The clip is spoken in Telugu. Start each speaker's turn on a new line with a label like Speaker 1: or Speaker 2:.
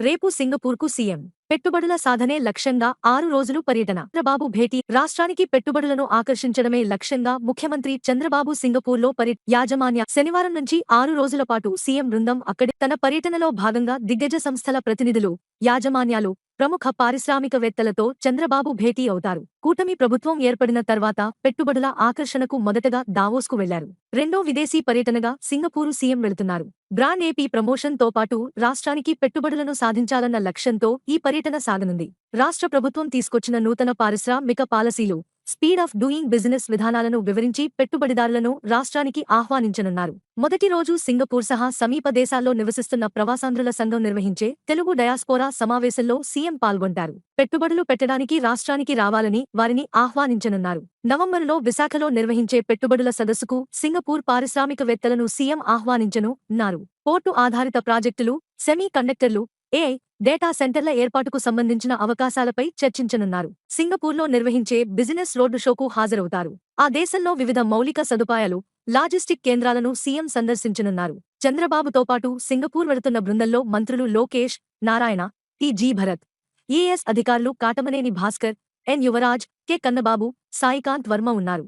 Speaker 1: రేపు సింగపూర్కు సీఎం. పెట్టుబడుల సాధనే లక్ష్యంగా ఆరు రోజులు పర్యటన. చంద్రబాబు భేటీ. రాష్ట్రానికి పెట్టుబడులను ఆకర్షించడమే లక్ష్యంగా ముఖ్యమంత్రి చంద్రబాబు సింగపూర్లో పర్య యాజమాన్య శనివారం నుంచి ఆరు రోజుల పాటు సీఎం బృందం అక్కడి తన పర్యటనలో భాగంగా దిగ్గజ సంస్థల ప్రతినిధులు యాజమాన్యాలు ప్రముఖ పారిశ్రామికవేత్తలతో చంద్రబాబు భేటీ అవుతారు. కూటమి ప్రభుత్వం ఏర్పడిన తర్వాత పెట్టుబడుల ఆకర్షణకు మొదటగా దావోస్కు వెళ్ళారు. రెండో విదేశీ పర్యటనగా సింగపూరు సీఎం వెళుతున్నారు. బ్రాండ్ ఏపీ ప్రమోషన్తో పాటు రాష్ట్రానికి పెట్టుబడులను సాధించాలన్న లక్ష్యంతో ఈ పర్యటన సాగనుంది. రాష్ట్ర ప్రభుత్వం తీసుకొచ్చిన నూతన పారిశ్రామిక పాలసీలు స్పీడ్ ఆఫ్ డూయింగ్ బిజినెస్ విధానాలను వివరించి పెట్టుబడిదారులను రాష్ట్రానికి ఆహ్వానించనున్నారు. మొదటి రోజు సింగపూర్ సహా సమీప దేశాల్లో నివసిస్తున్న ప్రవాసాంధ్రుల సంఘం నిర్వహించే తెలుగు డయాస్పోరా సమావేశంలో సీఎం పాల్గొంటారు. పెట్టుబడులు పెట్టడానికి రాష్ట్రానికి రావాలని వారిని ఆహ్వానించనున్నారు. నవంబరులో విశాఖలో నిర్వహించే పెట్టుబడుల సదస్సుకు సింగపూర్ పారిశ్రామికవేత్తలను సీఎం ఆహ్వానించను ఉన్నారు పోర్టు ఆధారిత ప్రాజెక్టులు సెమీ కండక్టర్లు ఏఐ డేటా సెంటర్ల ఏర్పాటుకు సంబంధించిన అవకాశాలపై చర్చించనున్నారు. సింగపూర్లో నిర్వహించే బిజినెస్ రోడ్డు షోకు హాజరవుతారు. ఆ దేశంలో వివిధ మౌలిక సదుపాయాలు లాజిస్టిక్ కేంద్రాలను సీఎం సందర్శించనున్నారు. చంద్రబాబుతో పాటు సింగపూర్ వెళుతున్న బృందంలో మంత్రులు లోకేష్ నారాయణ టి. భరత్ ఏఎస్ అధికారులు కాటమనేని భాస్కర్ ఎన్. యువరాజ్ కె. కన్నబాబు సాయికాంత్ వర్మ ఉన్నారు.